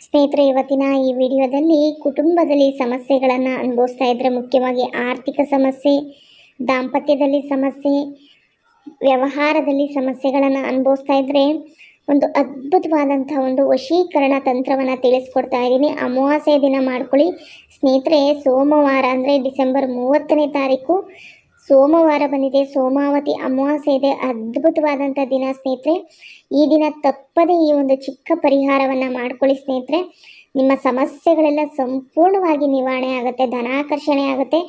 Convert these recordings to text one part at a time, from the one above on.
ಸ್ನೇಹಿತರೆ, ಇವತ್ತಿನ ಈ ವಿಡಿಯೋದಲ್ಲಿ ಕುಟುಂಬದಲ್ಲಿ ಸಮಸ್ಯೆಗಳನ್ನು ಅನುಭವಿಸ್ತಾ ಇದ್ದರೆ ಮುಖ್ಯವಾಗಿ ಆರ್ಥಿಕ ಸಮಸ್ಯೆ, ದಾಂಪತ್ಯದಲ್ಲಿ ಸಮಸ್ಯೆ, ವ್ಯವಹಾರದಲ್ಲಿ ಸಮಸ್ಯೆಗಳನ್ನು ಅನುಭವಿಸ್ತಾ ಇದ್ದರೆ ಒಂದು ಅದ್ಭುತವಾದಂಥ ಒಂದು ವಶೀಕರಣ ತಂತ್ರವನ್ನು ತಿಳಿಸ್ಕೊಡ್ತಾ ಇದ್ದೀನಿ. ಅಮಾವಾಸ್ಯ ದಿನ ಮಾಡ್ಕೊಳ್ಳಿ. ಸ್ನೇಹಿತರೆ, ಸೋಮವಾರ ಅಂದರೆ ಡಿಸೆಂಬರ್ ಮೂವತ್ತನೇ ತಾರೀಕು. ಸೋಮವಾರ ಬಂದಿದೆ. ಸೋಮಾವತಿ ಅಮಾವಾಸ್ಯೆ ಇದೆ. ಅದ್ಭುತವಾದಂಥ ದಿನ ಸ್ನೇಹಿತರೆ. ಈ ದಿನ ತಪ್ಪದೆ ಈ ಒಂದು ಚಿಕ್ಕ ಪರಿಹಾರವನ್ನು ಮಾಡ್ಕೊಳ್ಳಿ ಸ್ನೇಹಿತರೆ. ನಿಮ್ಮ ಸಮಸ್ಯೆಗಳೆಲ್ಲ ಸಂಪೂರ್ಣವಾಗಿ ನಿವಾರಣೆ ಆಗುತ್ತೆ, ಧನಾಕರ್ಷಣೆ ಆಗುತ್ತೆ.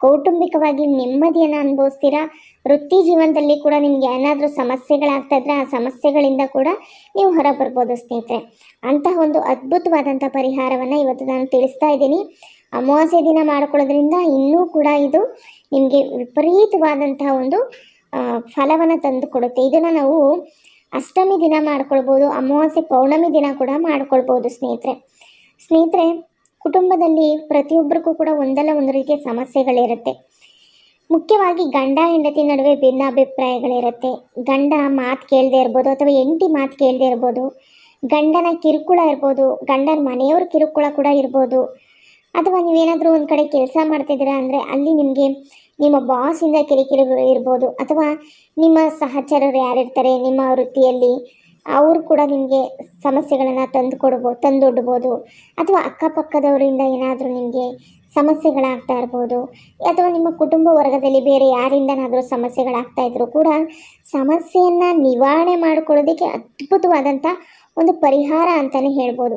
ಕೌಟುಂಬಿಕವಾಗಿ ನೆಮ್ಮದಿಯನ್ನು ಅನುಭವಿಸ್ತೀರಾ? ವೃತ್ತಿ ಜೀವನದಲ್ಲಿ ಕೂಡ ನಿಮ್ಗೆ ಏನಾದರೂ ಸಮಸ್ಯೆಗಳಾಗ್ತಾ ಇದ್ರೆ ಆ ಸಮಸ್ಯೆಗಳಿಂದ ಕೂಡ ನೀವು ಹೊರ ಬರ್ಬೋದು ಸ್ನೇಹಿತರೆ. ಅಂತಹ ಒಂದು ಅದ್ಭುತವಾದಂಥ ಪರಿಹಾರವನ್ನು ಇವತ್ತು ನಾನು ತಿಳಿಸ್ತಾ ಇದ್ದೀನಿ. ಅಮಾವಾಸ್ಯೆ ದಿನ ಮಾಡ್ಕೊಳ್ಳೋದ್ರಿಂದ ಇನ್ನೂ ಕೂಡ ಇದು ನಿಮಗೆ ವಿಪರೀತವಾದಂತಹ ಒಂದು ಫಲವನ್ನು ತಂದು ಕೊಡುತ್ತೆ ಇದನ್ನು ನಾವು ಅಷ್ಟಮಿ ದಿನ ಮಾಡ್ಕೊಳ್ಬೋದು, ಅಮಾವಾಸ್ಯೆ ಪೌರ್ಣಮಿ ದಿನ ಕೂಡ ಮಾಡ್ಕೊಳ್ಬೋದು ಸ್ನೇಹಿತರೆ. ಸ್ನೇಹಿತರೆ, ಕುಟುಂಬದಲ್ಲಿ ಪ್ರತಿಯೊಬ್ಬರಿಗೂ ಕೂಡ ಒಂದಲ್ಲ ಒಂದು ರೀತಿಯ ಸಮಸ್ಯೆಗಳಿರುತ್ತೆ. ಮುಖ್ಯವಾಗಿ ಗಂಡ ಹೆಂಡತಿ ನಡುವೆ ಭಿನ್ನಾಭಿಪ್ರಾಯಗಳಿರುತ್ತೆ. ಗಂಡ ಮಾತು ಕೇಳದೆ ಇರ್ಬೋದು ಅಥವಾ ಹೆಂಡತಿ ಮಾತು ಕೇಳದೆ ಇರ್ಬೋದು. ಗಂಡನ ಕಿರುಕುಳ ಇರ್ಬೋದು, ಗಂಡನ ಮನೆಯವ್ರ ಕಿರುಕುಳ ಕೂಡ ಇರ್ಬೋದು. ಅಥವಾ ನೀವೇನಾದರೂ ಒಂದು ಕಡೆ ಕೆಲಸ ಮಾಡ್ತಿದ್ದೀರಾ ಅಂದರೆ ಅಲ್ಲಿ ನಿಮಗೆ ನಿಮ್ಮ ಬಾಸಿಂದ ಕಿರಿಕಿರಿ ಇರ್ಬೋದು. ಅಥವಾ ನಿಮ್ಮ ಸಹಚರರು ಯಾರಿರ್ತಾರೆ ನಿಮ್ಮ ವೃತ್ತಿಯಲ್ಲಿ ಅವರು ಕೂಡ ನಿಮಗೆ ಸಮಸ್ಯೆಗಳನ್ನು ತಂದು ಕೊಡ್ಬೋದು ತಂದೊಡ್ಬೋದು ಅಥವಾ ಅಕ್ಕಪಕ್ಕದವರಿಂದ ಏನಾದರೂ ನಿಮಗೆ ಸಮಸ್ಯೆಗಳಾಗ್ತಾ ಇರ್ಬೋದು. ಅಥವಾ ನಿಮ್ಮ ಕುಟುಂಬ ವರ್ಗದಲ್ಲಿ ಬೇರೆ ಯಾರಿಂದನಾದರೂ ಸಮಸ್ಯೆಗಳಾಗ್ತಾ ಇದ್ದರೂ ಕೂಡ ಸಮಸ್ಯೆಯನ್ನು ನಿವಾರಣೆ ಮಾಡಿಕೊಳ್ಳೋದಕ್ಕೆ ಅದ್ಭುತವಾದಂಥ ಒಂದು ಪರಿಹಾರ ಅಂತಲೇ ಹೇಳ್ಬೋದು.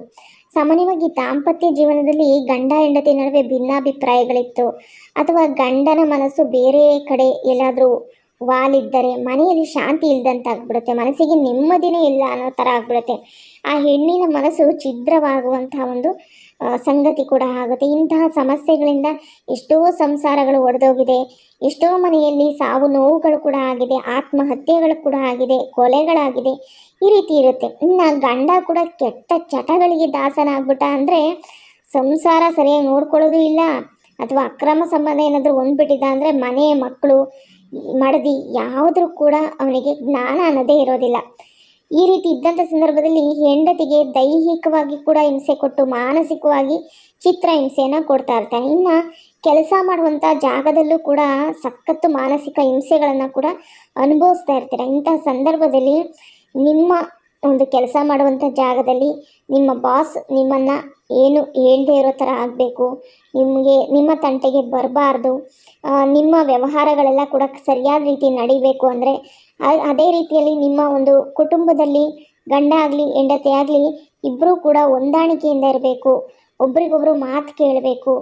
ಸಾಮಾನ್ಯವಾಗಿ ದಾಂಪತ್ಯ ಜೀವನದಲ್ಲಿ ಗಂಡ ಹೆಂಡತಿ ನಡುವೆ ಭಿನ್ನಾಭಿಪ್ರಾಯಗಳಿತ್ತು. ಅಥವಾ ಗಂಡನ ಮನಸ್ಸು ಬೇರೆ ಕಡೆ ಎಲ್ಲಾದರೂ ವಾಲಿದ್ದರೆ ಮನೆಯಲ್ಲಿ ಶಾಂತಿ ಇಲ್ದಂತಾಗ್ಬಿಡುತ್ತೆ, ಮನಸ್ಸಿಗೆ ನೆಮ್ಮದಿನೇ ಇಲ್ಲ ಅನ್ನೋ ಥರ ಆಗ್ಬಿಡುತ್ತೆ. ಆ ಹೆಣ್ಣಿನ ಮನಸ್ಸು ಛಿದ್ರವಾಗುವಂತಹ ಒಂದು ಸಂಗತಿ ಕೂಡ ಆಗುತ್ತೆ. ಇಂತಹ ಸಮಸ್ಯೆಗಳಿಂದ ಎಷ್ಟೋ ಸಂಸಾರಗಳು ಒಡೆದೋಗಿದೆ, ಎಷ್ಟೋ ಮನೆಯಲ್ಲಿ ಸಾವು ನೋವುಗಳು ಕೂಡ ಆಗಿದೆ, ಆತ್ಮಹತ್ಯೆಗಳು ಕೂಡ ಆಗಿದೆ, ಕೊಲೆಗಳಾಗಿದೆ. ಈ ರೀತಿ ಇರುತ್ತೆ. ಇನ್ನು ಗಂಡ ಕೂಡ ಕೆಟ್ಟ ಚಟಗಳಿಗೆ ದಾಸನಾಗ್ಬಿಟ್ಟ ಅಂದರೆ ಸಂಸಾರ ಸರಿಯಾಗಿ ನೋಡ್ಕೊಳ್ಳೋದು ಇಲ್ಲ. ಅಥವಾ ಅಕ್ರಮ ಸಂಬಂಧ ಏನಾದರೂ ಹೊಂದ್ಬಿಟ್ಟಿದ್ದ ಅಂದರೆ ಮನೆ ಮಕ್ಕಳು ಮಡದಿ ಯಾವುದ್ರೂ ಕೂಡ ಅವನಿಗೆ ಜ್ಞಾನ ಅನ್ನೋದೇ ಇರೋದಿಲ್ಲ. ಈ ರೀತಿ ಇದ್ದಂಥ ಸಂದರ್ಭದಲ್ಲಿ ಹೆಂಡತಿಗೆ ದೈಹಿಕವಾಗಿ ಕೂಡ ಹಿಂಸೆ ಕೊಟ್ಟು ಮಾನಸಿಕವಾಗಿ ಚಿತ್ರ ಹಿಂಸೆಯನ್ನು ಕೊಡ್ತಾ ಇರ್ತಾನೆ. ಇನ್ನು ಕೆಲಸ ಮಾಡುವಂಥ ಜಾಗದಲ್ಲೂ ಕೂಡ ಸಖತ್ತು ಮಾನಸಿಕ ಹಿಂಸೆಗಳನ್ನು ಕೂಡ ಅನುಭವಿಸ್ತಾ ಇರ್ತಾರೆ. ಇಂತಹ ಸಂದರ್ಭದಲ್ಲಿ ನಿಮ್ಮ ಒಂದು ಕೆಲಸ ಮಾಡುವಂಥ ಜಾಗದಲ್ಲಿ ನಿಮ್ಮ ಬಾಸ್ ನಿಮ್ಮನ್ನು ಏನು ಹೇಳದೇ ಇರೋ ಥರ ಆಗಬೇಕು. ನಿಮಗೆ, ನಿಮ್ಮ ತಂಟೆಗೆ ಬರಬಾರ್ದು. ನಿಮ್ಮ ವ್ಯವಹಾರಗಳೆಲ್ಲ ಕೂಡ ಸರಿಯಾದ ರೀತಿ ನಡಿಬೇಕು ಅಂದರೆ ಅದೇ ರೀತಿಯಲ್ಲಿ ನಿಮ್ಮ ಒಂದು ಕುಟುಂಬದಲ್ಲಿ ಗಂಡ ಆಗಲಿ, ಹೆಂಡತಿ ಆಗಲಿ ಇಬ್ಬರೂ ಕೂಡ ಹೊಂದಾಣಿಕೆಯಿಂದ ಇರಬೇಕು. ಒಬ್ರಿಗೊಬ್ರು ಮಾತು ಕೇಳಬೇಕು,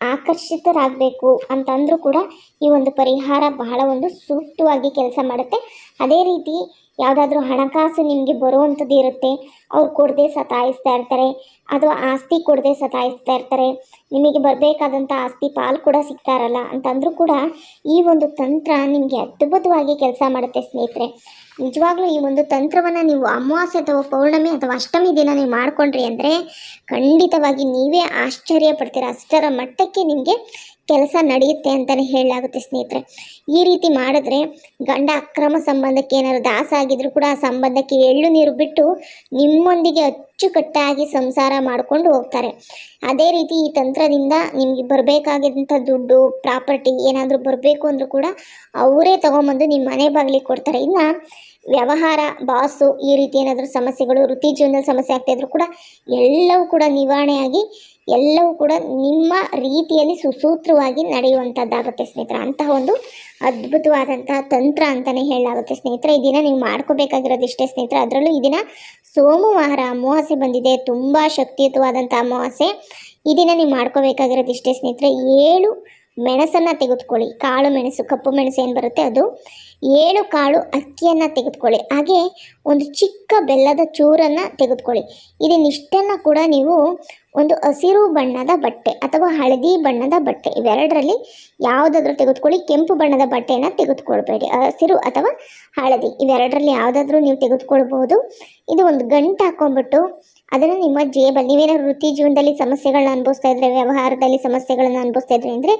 ಆಕರ್ಷಿತರಾಗಬೇಕು ಅಂತಂದರೂ ಕೂಡ ಈ ಒಂದು ಪರಿಹಾರ ಬಹಳ ಒಂದು ಸೂಕ್ತವಾಗಿ ಕೆಲಸ ಮಾಡುತ್ತೆ. ಅದೇ ರೀತಿ ಯಾವುದಾದ್ರೂ ಹಣಕಾಸು ನಿಮಗೆ ಬರುವಂಥದ್ದು ಇರುತ್ತೆ, ಅವ್ರು ಕೊಡದೆ ಸತಾಯಿಸ್ತಾ ಇರ್ತಾರೆ, ಅಥವಾ ಆಸ್ತಿ ಕೊಡದೆ ಸತಾಯಿಸ್ತಾ ಇರ್ತಾರೆ, ನಿಮಗೆ ಬರಬೇಕಾದಂಥ ಆಸ್ತಿ ಪಾಲು ಕೂಡ ಸಿಗ್ತಾ ಇರಲ್ಲ ಅಂತಂದರೂ ಕೂಡ ಈ ಒಂದು ತಂತ್ರ ನಿಮಗೆ ಅದ್ಭುತವಾಗಿ ಕೆಲಸ ಮಾಡುತ್ತೆ ಸ್ನೇಹಿತರೆ. ನಿಜವಾಗ್ಲೂ ಈ ಒಂದು ತಂತ್ರವನ್ನು ನೀವು ಅಮಾವಾಸ್ಯೆ ಅಥವಾ ಪೌರ್ಣಮಿ ಅಥವಾ ಅಷ್ಟಮಿ ದಿನ ನೀವು ಮಾಡಿಕೊಂಡ್ರಿ ಅಂದರೆ ಖಂಡಿತವಾಗಿ ನೀವೇ ಆಶ್ಚರ್ಯ ಪಡ್ತೀರಾ. ಅಷ್ಟರ ಮಟ್ಟಕ್ಕೆ ನಿಮಗೆ ಕೆಲಸ ನಡೆಯುತ್ತೆ ಅಂತಲೇ ಹೇಳಲಾಗುತ್ತೆ ಸ್ನೇಹಿತರೆ. ಈ ರೀತಿ ಮಾಡಿದ್ರೆ ಗಂಡ ಅಕ್ರಮ ಸಂಬಂಧಕ್ಕೆ ಏನಾದ್ರು ದಾಸ ಆಗಿದ್ರು ಕೂಡ ಆ ಸಂಬಂಧಕ್ಕೆ ಎಳ್ಳು ನೀರು ಬಿಟ್ಟು ನಿಮ್ಮೊಂದಿಗೆ ಅಚ್ಚುಕಟ್ಟಾಗಿ ಸಂಸಾರ ಮಾಡಿಕೊಂಡು ಹೋಗ್ತಾರೆ. ಅದೇ ರೀತಿ ಈ ತಂತ್ರದಿಂದ ನಿಮಗೆ ಬರಬೇಕಾಗಿದ್ದಂಥ ದುಡ್ಡು, ಪ್ರಾಪರ್ಟಿ ಏನಾದರೂ ಬರಬೇಕು ಅಂದರೂ ಕೂಡ ಅವರೇ ತೊಗೊಂಬಂದು ನಿಮ್ಮ ಮನೆ ಬಾಗಿಲಿಗೆ ಕೊಡ್ತಾರೆ. ಇನ್ನು ವ್ಯವಹಾರ, ಬಾಸು ಈ ರೀತಿ ಏನಾದರೂ ಸಮಸ್ಯೆಗಳು, ವೃತ್ತಿ ಜೀವನದಲ್ಲಿ ಸಮಸ್ಯೆ ಆಗ್ತಾಯಿದ್ರು ಕೂಡ ಎಲ್ಲವೂ ಕೂಡ ನಿವಾರಣೆಯಾಗಿ, ಎಲ್ಲವೂ ಕೂಡ ನಿಮ್ಮ ರೀತಿಯಲ್ಲಿ ಸುಸೂತ್ರವಾಗಿ ನಡೆಯುವಂಥದ್ದಾಗುತ್ತೆ ಸ್ನೇಹಿತರೆ. ಅಂತಹ ಒಂದು ಅದ್ಭುತವಾದಂತಹ ತಂತ್ರ ಅಂತಲೇ ಹೇಳಲಾಗುತ್ತೆ ಸ್ನೇಹಿತರೆ. ಈ ದಿನ ನೀವು ಮಾಡ್ಕೋಬೇಕಾಗಿರೋದು ಇಷ್ಟೇ ಸ್ನೇಹಿತರೆ. ಅದರಲ್ಲೂ ಈ ದಿನ ಸೋಮವಾರ ಅಮಾವಾಸ್ಯೆ ಬಂದಿದೆ. ತುಂಬ ಶಕ್ತಿಯುತವಾದಂಥ ಅಮಾವಾಸ್ಯೆ. ಈ ದಿನ ನೀವು ಮಾಡ್ಕೋಬೇಕಾಗಿರೋದು ಇಷ್ಟೇ ಸ್ನೇಹಿತರೆ. ಏಳು ಮೆಣಸನ್ನು ತೆಗೆದುಕೊಳ್ಳಿ. ಕಾಳು ಮೆಣಸು, ಕಪ್ಪು ಮೆಣಸು ಏನು ಬರುತ್ತೆ ಅದು? ಏಳು ಕಾಳು ಅಕ್ಕಿಯನ್ನು ತೆಗೆದುಕೊಳ್ಳಿ. ಹಾಗೆ ಒಂದು ಚಿಕ್ಕ ಬೆಲ್ಲದ ಚೂರನ್ನು ತೆಗೆದುಕೊಳ್ಳಿ. ಇದನ್ನಿಷ್ಟನ್ನು ಕೂಡ ನೀವು ಒಂದು ಹಸಿರು ಬಣ್ಣದ ಬಟ್ಟೆ ಅಥವಾ ಹಳದಿ ಬಣ್ಣದ ಬಟ್ಟೆ ಇವೆರಡರಲ್ಲಿ ಯಾವುದಾದ್ರೂ ತೆಗೆದುಕೊಳ್ಳಿ. ಕೆಂಪು ಬಣ್ಣದ ಬಟ್ಟೆಯನ್ನು ತೆಗೆದುಕೊಳ್ಬೇಡಿ. ಹಸಿರು ಅಥವಾ ಹಳದಿ ಇವೆರಡರಲ್ಲಿ ಯಾವುದಾದ್ರೂ ನೀವು ತೆಗೆದುಕೊಳ್ಬೋದು ಇದು ಒಂದು ಗಂಟು ಹಾಕೊಂಡ್ಬಿಟ್ಟು ಅದನ್ನು ನಿಮ್ಮ ಜೇಬಲ್ಲಿ ನೀವೇನಾದ್ರು ವೃತ್ತಿ ಜೀವನದಲ್ಲಿ ಸಮಸ್ಯೆಗಳನ್ನ ಅನುಭವಿಸ್ತಾ ಇದ್ರೆ, ವ್ಯವಹಾರದಲ್ಲಿ ಸಮಸ್ಯೆಗಳನ್ನ ಅನುಭವಿಸ್ತಾ ಇದ್ರೆ ಅಂದರೆ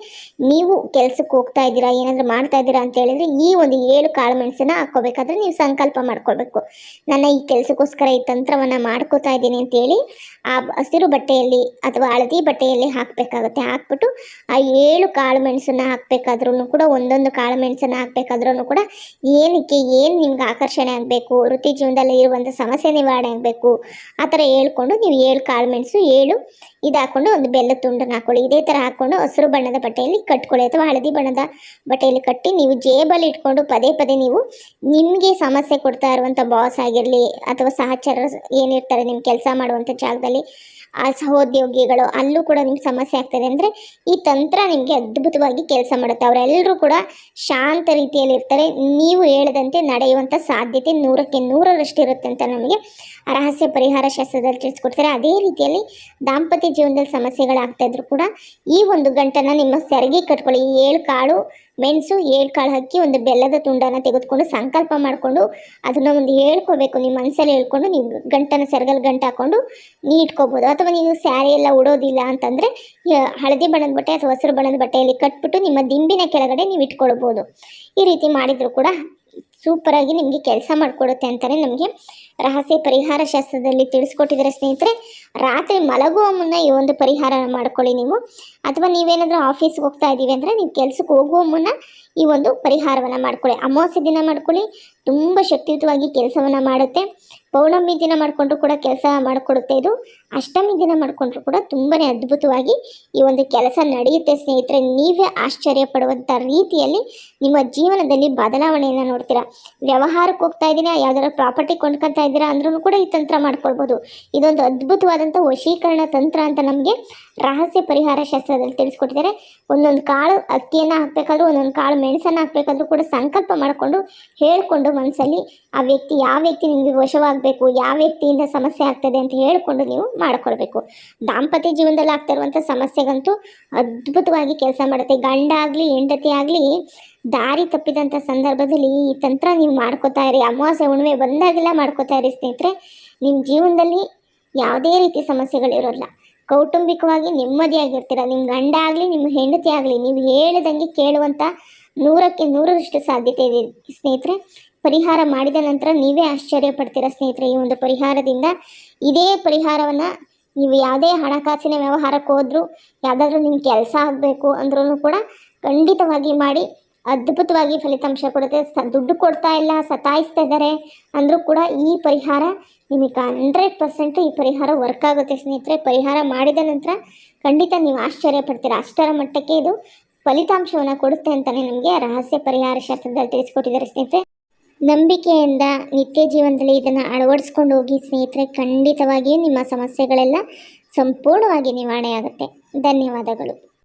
ನೀವು ಕೆಲಸಕ್ಕೆ ಹೋಗ್ತಾ ಇದ್ದೀರಾ, ಏನಾದರೂ ಮಾಡ್ತಾ ಇದ್ದೀರಾ ಅಂತ ಹೇಳಿದ್ರೆ ಈ ಒಂದು ಏಳು ಕಾಳು ಮೆಣಸನ್ನು ಹಾಕ್ಕೋಬೇಕಾದ್ರೆ ನೀವು ಸಂಕಲ್ಪ ಮಾಡ್ಕೊಳ್ಬೇಕು. ನನ್ನ ಈ ಕೆಲಸಕ್ಕೋಸ್ಕರ ಈ ತಂತ್ರವನ್ನು ಮಾಡ್ಕೋತಾ ಇದ್ದೀನಿ ಅಂತೇಳಿ ಆ ಹಸಿರು ಬಟ್ಟೆಯಲ್ಲಿ ಅಥವಾ ಹಳದಿ ಬಟ್ಟೆಯಲ್ಲಿ ಹಾಕಬೇಕಾಗುತ್ತೆ. ಹಾಕ್ಬಿಟ್ಟು ಆ ಏಳು ಕಾಳು ಮೆಣಸನ್ನು ಹಾಕಬೇಕಾದ್ರೂ ಕೂಡ, ಒಂದೊಂದು ಕಾಳು ಮೆಣಸನ್ನು ಹಾಕಬೇಕಾದ್ರೂ ಕೂಡ ಏನಕ್ಕೆ, ಏನು ನಿಮ್ಗೆ ಆಕರ್ಷಣೆ ಆಗಬೇಕು, ವೃತ್ತಿ ಜೀವನದಲ್ಲಿ ಇರುವಂಥ ಸಮಸ್ಯೆ ನಿವಾರಣೆ ಆಗಬೇಕು, ಆ ಥರ ಹೇಳ್ಕೊಂಡು ನೀವು ಏಳು ಕಾಳು ಮೆಣಸು, ಏಳು ಇದು ಹಾಕ್ಕೊಂಡು ಒಂದು ಬೆಲ್ಲ ತುಂಡನ್ನು ಹಾಕ್ಕೊಳ್ಳಿ ಇದೇ ಥರ ಹಾಕ್ಕೊಂಡು ಹಸಿರು ಬಣ್ಣದ ಬಟ್ಟೆಯಲ್ಲಿ ಕಟ್ಕೊಳ್ಳಿ ಅಥವಾ ಹಳದಿ ಬಣ್ಣದ ಬಟ್ಟೆಯಲ್ಲಿ ಕಟ್ಟಿ ನೀವು ಜೇಬಲ್ಲಿ ಇಟ್ಕೊಂಡು ಪದೇ ಪದೇ ನೀವು ನಿಮಗೆ ಸಮಸ್ಯೆ ಕೊಡ್ತಾ ಇರುವಂಥ ಬಾಸ್ ಆಗಿರಲಿ ಅಥವಾ ಸಹಚರ ಏನಿರ್ತಾರೆ, ನಿಮ್ಮ ಕೆಲಸ ಮಾಡುವಂಥ ಜಾಗದಲ್ಲಿ ಆ ಸಹೋದ್ಯೋಗಿಗಳು ಅಲ್ಲೂ ಕೂಡ ನಿಮ್ಗೆ ಸಮಸ್ಯೆ ಆಗ್ತದೆ ಅಂದರೆ ಈ ತಂತ್ರ ನಿಮಗೆ ಅದ್ಭುತವಾಗಿ ಕೆಲಸ ಮಾಡುತ್ತೆ. ಅವರೆಲ್ಲರೂ ಕೂಡ ಶಾಂತ ರೀತಿಯಲ್ಲಿ ಇರ್ತಾರೆ. ನೀವು ಹೇಳದಂತೆ ನಡೆಯುವಂಥ ಸಾಧ್ಯತೆ ನೂರಕ್ಕೆ ನೂರರಷ್ಟು ಇರುತ್ತೆ ಅಂತ ನಮಗೆ ರಹಸ್ಯ ಪರಿಹಾರ ಶಾಸ್ತ್ರದಲ್ಲಿ ತಿಳಿಸ್ಕೊಡ್ತಾರೆ. ಅದೇ ರೀತಿಯಲ್ಲಿ ದಾಂಪತ್ಯ ಜೀವನದಲ್ಲಿ ಸಮಸ್ಯೆಗಳಾಗ್ತಾ ಇದ್ರು ಕೂಡ ಈ ಒಂದು ಗಂಟನ್ನು ನಿಮ್ಮ ಸೆರಗಿ ಕಟ್ಕೊಳ್ಳಿ. ಈ ಏಳು ಕಾಳು ಮೆಣಸು ಏಳು ಕಾಳು ಹಾಕಿ ಒಂದು ಬೆಲ್ಲದ ತುಂಡನ ತೆಗೆದುಕೊಂಡು ಸಂಕಲ್ಪ ಮಾಡಿಕೊಂಡು ಅದನ್ನು ಒಂದು ಹೇಳ್ಕೋಬೇಕು. ನಿಮ್ಮ ಮನಸ್ಸಲ್ಲಿ ಹೇಳ್ಕೊಂಡು ನೀವು ಗಂಟನ ಸೆರಗಲ್ಲಿ ಗಂಟು ಹಾಕೊಂಡು ನೀ ಇಟ್ಕೋಬೋದು ಅಥವಾ ನೀವು ಸ್ಯಾರಿ ಎಲ್ಲ ಉಡೋದಿಲ್ಲ ಅಂತಂದರೆ ಹಳದಿ ಬಣ್ಣದ ಬಟ್ಟೆ ಅಥವಾ ಹಸಿರು ಬಣ್ಣದ ಬಟ್ಟೆಯಲ್ಲಿ ಕಟ್ಬಿಟ್ಟು ನಿಮ್ಮ ದಿಂಬಿನ ಕೆಳಗಡೆ ನೀವು ಇಟ್ಕೊಳ್ಬೋದು. ಈ ರೀತಿ ಮಾಡಿದರೂ ಕೂಡ ಸೂಪರಾಗಿ ನಿಮಗೆ ಕೆಲಸ ಮಾಡಿಕೊಡುತ್ತೆ ಅಂತಲೇ ನಮಗೆ ರಹಸ್ಯ ಪರಿಹಾರ ಶಾಸ್ತ್ರದಲ್ಲಿ ತಿಳಿಸ್ಕೊಟ್ಟಿದ್ದಾರೆ ಸ್ನೇಹಿತರೆ. ರಾತ್ರಿ ಮಲಗುವ ಮುನ್ನ ಈ ಒಂದು ಪರಿಹಾರ ಮಾಡ್ಕೊಳ್ಳಿ ನೀವು. ಅಥವಾ ನೀವೇನಾದರೂ ಆಫೀಸ್ಗೆ ಹೋಗ್ತಾ ಇದ್ದೀವಿ ಅಂದರೆ ನೀವು ಕೆಲಸಕ್ಕೆ ಹೋಗುವ ಮುನ್ನ ಈ ಒಂದು ಪರಿಹಾರವನ್ನು ಮಾಡ್ಕೊಳ್ಳಿ. ಅಮಾವಾಸ್ಯೆ ದಿನ ಮಾಡ್ಕೊಳ್ಳಿ ತುಂಬ ಶಕ್ತಿಯುತವಾಗಿ ಕೆಲಸವನ್ನು ಮಾಡುತ್ತೆ. ಪೌರ್ಣಮಿ ದಿನ ಮಾಡಿಕೊಂಡ್ರು ಕೂಡ ಕೆಲಸ ಮಾಡಿಕೊಡುತ್ತೆ ಇದು. ಅಷ್ಟಮಿ ದಿನ ಮಾಡಿಕೊಂಡ್ರು ಕೂಡ ತುಂಬಾ ಅದ್ಭುತವಾಗಿ ಈ ಒಂದು ಕೆಲಸ ನಡೆಯುತ್ತೆ ಸ್ನೇಹಿತರೆ. ನೀವೇ ಆಶ್ಚರ್ಯ ಪಡುವಂಥ ರೀತಿಯಲ್ಲಿ ನಿಮ್ಮ ಜೀವನದಲ್ಲಿ ಬದಲಾವಣೆಯನ್ನು ನೋಡ್ತೀರಾ. ವ್ಯವಹಾರಕ್ಕೆ ಹೋಗ್ತಾ ಇದ್ದೀರಾ, ಯಾವ್ದಾದ್ರು ಪ್ರಾಪರ್ಟಿ ಕೊಂಡ್ಕೊತಾ ಇದ್ದೀರಾ ಅಂದ್ರೂ ಕೂಡ ಈ ತಂತ್ರ ಮಾಡ್ಕೊಳ್ಬೋದು. ಇದೊಂದು ಅದ್ಭುತವಾದಂಥ ವಶೀಕರಣ ತಂತ್ರ ಅಂತ ನಮಗೆ ರಹಸ್ಯ ಪರಿಹಾರ ಶಾಸ್ತ್ರದಲ್ಲಿ ತಿಳಿಸ್ಕೊಟ್ಟಿದ್ದಾರೆ. ಒಂದೊಂದು ಕಾಳು ಅಕ್ಕಿಯನ್ನು ಹಾಕಬೇಕಾದ್ರೂ, ಒಂದೊಂದು ಕಾಳು ಮೆಣಸನ್ನು ಹಾಕಬೇಕಾದ್ರೂ ಕೂಡ ಸಂಕಲ್ಪ ಮಾಡಿಕೊಂಡು ಹೇಳಿಕೊಂಡು ಮನಸ್ಸಲ್ಲಿ ಆ ವ್ಯಕ್ತಿ ಯಾವ ವ್ಯಕ್ತಿ ನಿಮಗೆ ವಶವಾಗಬೇಕು, ಯಾವ ವ್ಯಕ್ತಿಯಿಂದ ಸಮಸ್ಯೆ ಆಗ್ತದೆ ಅಂತ ಹೇಳಿಕೊಂಡು ನೀವು ಮಾಡ್ಕೊಳ್ಬೇಕು ದಾಂಪತ್ಯ ಜೀವನದಲ್ಲಿ ಆಗ್ತಾ ಇರುವಂಥ ಸಮಸ್ಯೆಗಂತೂ ಅದ್ಭುತವಾಗಿ ಕೆಲಸ ಮಾಡುತ್ತೆ. ಗಂಡ ಆಗಲಿ, ಹೆಂಡತಿ ಆಗಲಿ, ದಾರಿ ತಪ್ಪಿದಂಥ ಸಂದರ್ಭದಲ್ಲಿ ಈ ತಂತ್ರ ನೀವು ಮಾಡ್ಕೋತಾ ಇರಿ. ಅಮಾವಾಸ್ಯ, ಹುಣ್ಣಿಮೆ ಬಂದಾಗೆಲ್ಲ ಮಾಡ್ಕೋತಾ ಇರಿ ಸ್ನೇಹಿತರೆ. ನಿಮ್ಮ ಜೀವನದಲ್ಲಿ ಯಾವುದೇ ರೀತಿ ಸಮಸ್ಯೆಗಳಿರೋಲ್ಲ ಕೌಟುಂಬಿಕವಾಗಿ ನೆಮ್ಮದಿಯಾಗಿರ್ತೀರ. ನಿಮ್ಮ ಗಂಡ ಆಗಲಿ, ನಿಮ್ಮ ಹೆಂಡತಿ ಆಗಲಿ, ನೀವು ಹೇಳಿದಂಗೆ ಕೇಳುವಂಥ ನೂರಕ್ಕೆ ನೂರರಷ್ಟು ಸಾಧ್ಯತೆ ಇದೆ ಸ್ನೇಹಿತರೆ. ಪರಿಹಾರ ಮಾಡಿದ ನಂತರ ನೀವೇ ಆಶ್ಚರ್ಯ ಪಡ್ತೀರ ಸ್ನೇಹಿತರೆ? ಈ ಒಂದು ಪರಿಹಾರದಿಂದ ಇದೇ ಪರಿಹಾರವನ್ನು ನೀವು ಯಾವುದೇ ಹಣಕಾಸಿನ ವ್ಯವಹಾರಕ್ಕೆ ಹೋದರೂ, ಯಾವುದಾದ್ರೂ ನಿಮ್ಗೆ ಕೆಲಸ ಆಗಬೇಕು ಅಂದ್ರೂ ಕೂಡ ಖಂಡಿತವಾಗಿ ಮಾಡಿ, ಅದ್ಭುತವಾಗಿ ಫಲಿತಾಂಶ ಕೊಡುತ್ತೆ. ದುಡ್ಡು ಕೊಡ್ತಾ ಇಲ್ಲ, ಸತಾಯಿಸ್ತಾ ಇದ್ದಾರೆ ಅಂದರೂ ಕೂಡ ಈ ಪರಿಹಾರ ನಿಮಗೆ ಹಂಡ್ರೆಡ್ ಪರ್ಸೆಂಟ್ ಈ ಪರಿಹಾರ ವರ್ಕ್ ಆಗುತ್ತೆ ಸ್ನೇಹಿತರೆ. ಪರಿಹಾರ ಮಾಡಿದ ನಂತರ ಖಂಡಿತ ನೀವು ಆಶ್ಚರ್ಯ ಪಡ್ತೀರ? ಅಷ್ಟರ ಮಟ್ಟಕ್ಕೆ ಇದು ಫಲಿತಾಂಶವನ್ನು ಕೊಡುತ್ತೆ ಅಂತಲೇ ನಮಗೆ ರಹಸ್ಯ ಪರಿಹಾರ ಶಾಸ್ತ್ರದಲ್ಲಿ ತಿಳಿಸ್ಕೊಟ್ಟಿದ್ದಾರೆ ಸ್ನೇಹಿತರೆ. ನಂಬಿಕೆಯಿಂದ ನಿತ್ಯ ಜೀವನದಲ್ಲಿ ಇದನ್ನು ಅಳವಡಿಸ್ಕೊಂಡು ಹೋಗಿ ಸ್ನೇಹಿತರೆ ಖಂಡಿತವಾಗಿಯೂ ನಿಮ್ಮ ಸಮಸ್ಯೆಗಳೆಲ್ಲ ಸಂಪೂರ್ಣವಾಗಿ ನಿವಾರಣೆ ಆಗುತ್ತೆ ಧನ್ಯವಾದಗಳು.